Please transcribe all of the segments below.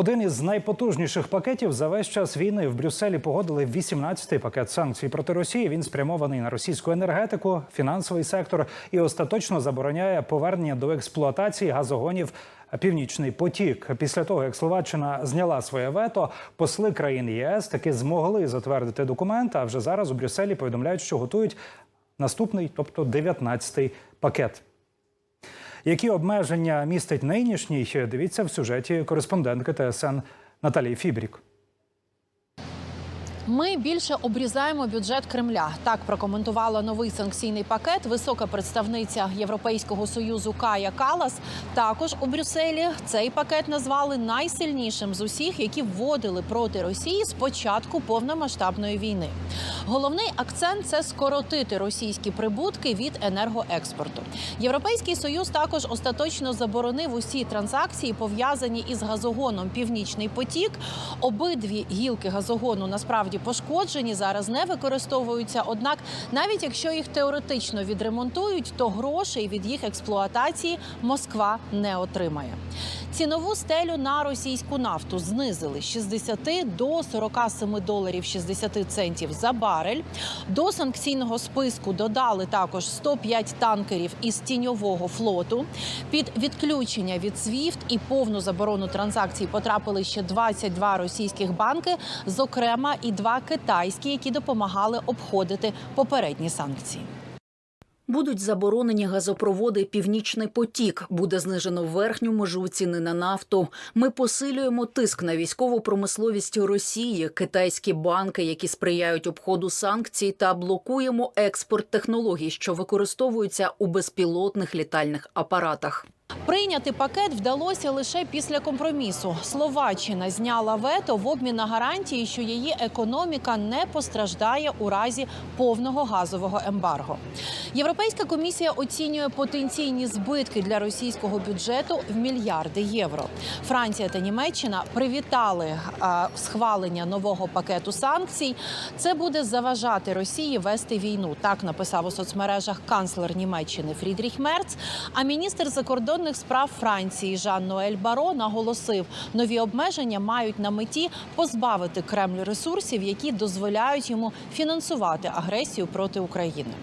Один із найпотужніших пакетів за весь час війни в Брюсселі погодили 18-й пакет санкцій проти Росії. Він спрямований на російську енергетику, фінансовий сектор і остаточно забороняє повернення до експлуатації газогонів. Північний потік після того, як Словаччина зняла своє вето, посли країн ЄС таки змогли затвердити документ. А вже зараз у Брюсселі повідомляють, що готують наступний, тобто 19-й пакет. Які обмеження містить нинішній? Дивіться в сюжеті кореспондентки ТСН Наталії Фібрік. Ми більше обрізаємо бюджет Кремля. Так прокоментувала новий санкційний пакет. Висока представниця Європейського союзу Кая Калас. Також у Брюсселі цей пакет назвали найсильнішим з усіх, які вводили проти Росії з початку повномасштабної війни. Головний акцент це скоротити російські прибутки від енергоекспорту. Європейський союз також остаточно заборонив усі транзакції, пов'язані із газогоном Північний потік. Обидві гілки газогону насправді пошкоджені зараз не використовуються. Однак, навіть якщо їх теоретично відремонтують, то грошей від їх експлуатації Москва не отримає. Цінову стелю на російську нафту знизили з 60 до 47 доларів 60 центів за барель. До санкційного списку додали також 105 танкерів із тіньового флоту. Під відключення від SWIFT і повну заборону транзакцій потрапили ще 22 російських банки, зокрема і два китайські, які допомагали обходити попередні санкції. Будуть заборонені газопроводи Північний потік. Буде знижено верхню межу ціни на нафту. Ми посилюємо тиск на військову промисловість Росії, китайські банки, які сприяють обходу санкцій, та блокуємо експорт технологій, що використовуються у безпілотних літальних апаратах. Прийняти пакет вдалося лише після компромісу. Словаччина зняла вето в обмін на гарантії, що її економіка не постраждає у разі повного газового ембарго. Європейська комісія оцінює потенційні збитки для російського бюджету в мільярди євро. Франція та Німеччина привітали а, схвалення нового пакету санкцій. Це буде заважати Росії вести війну. Так написав у соцмережах канцлер Німеччини Фрідріх Мерц. А міністр закордонних справ Франції Жан Ноель Баро наголосив, нові обмеження мають на меті позбавити Кремль ресурсів, які дозволяють йому фінансувати агресію проти України.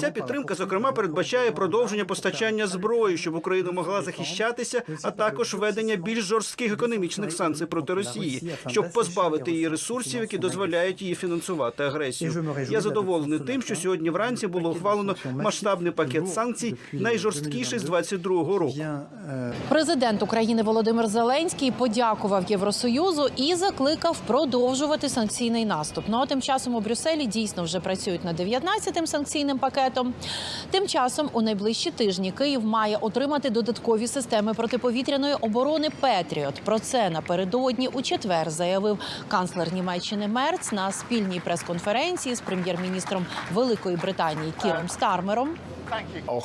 Ця підтримка, зокрема, передбачає продовження постачання зброї, щоб Україна могла захищатися, а також введення більш жорстких економічних санкцій проти Росії, щоб позбавити її ресурсів, які дозволяють її фінансувати агресію. Я задоволений тим, що сьогодні вранці було ухвалено масштабний пакет санкцій, найжорсткіший з 22-го року. Президент України Володимир Зеленський подякував Євросоюзу і закликав продовжувати санкційний наступ. Ну а тим часом у Брюсселі дійсно вже працюють над 19-тим санкційним пакетом. Тим часом у найближчі тижні Київ має отримати додаткові системи протиповітряної оборони Петріот. Про це напередодні у четвер заявив канцлер Німеччини Мерц на спільній прес-конференції з прем'єр-міністром Великої Британії Кіром Стармером.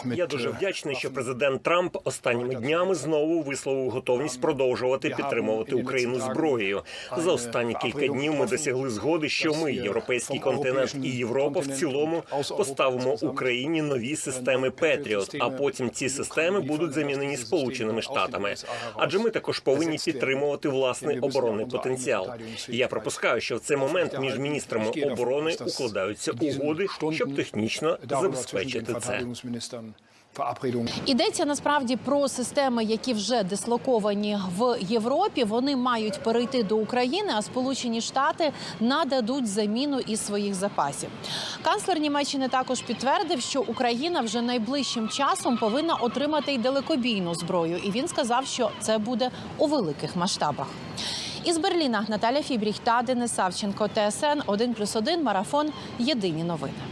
Я дуже вдячний, що президент Трамп останніми днями знову висловив готовність продовжувати підтримувати Україну зброєю. За останні кілька днів ми досягли згоди, що ми, європейський континент і Європа в цілому поставимо Україні нові системи Петріот. А потім ці системи будуть замінені Сполученими Штатами. Адже ми також повинні підтримувати власний оборонний потенціал. Я припускаю, що в цей момент між міністрами оборони укладаються угоди, щоб технічно забезпечити це. Йдеться насправді про системи, які вже дислоковані в Європі. Вони мають перейти до України, а Сполучені Штати нададуть заміну із своїх запасів. Канцлер Німеччини також підтвердив, що Україна вже найближчим часом повинна отримати й далекобійну зброю. І він сказав, що це буде у великих масштабах. Із Берліна Наталя Фібріх та Денис Савченко, ТСН 1+,1, Марафон. Єдині новини.